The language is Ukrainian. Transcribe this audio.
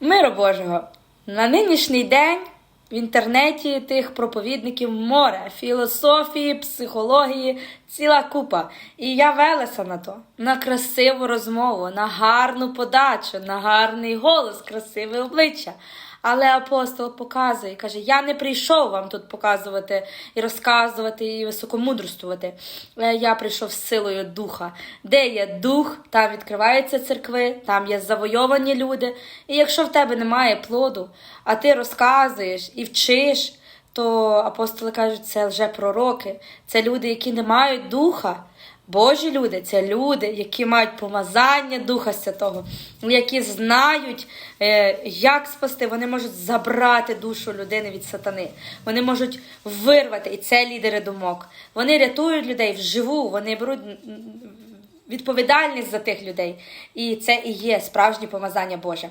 Миру Божого! На нинішній день в інтернеті тих проповідників море, філософії, психології, ціла купа. І я велася на то, на красиву розмову, на гарну подачу, на гарний голос, красиве обличчя. Але апостол показує, каже: Я не прийшов вам тут показувати і розказувати і високомудрствувати. Е, Я прийшов з силою духа. Де є дух, там відкриваються церкви, там є завойовані люди. І якщо в тебе немає плоду, а ти розказуєш і вчиш, то апостоли кажуть, це вже пророки, це люди, які не мають духа. Божі люди це люди, які мають помазання Духа Святого, які знають, е, як спасти. Вони можуть забрати душу людини від сатани. Вони можуть вирвати, і це лідери думок. Вони рятують людей вживу, вони беруть відповідальність за тих людей. І це і є справжнє помазання Боже.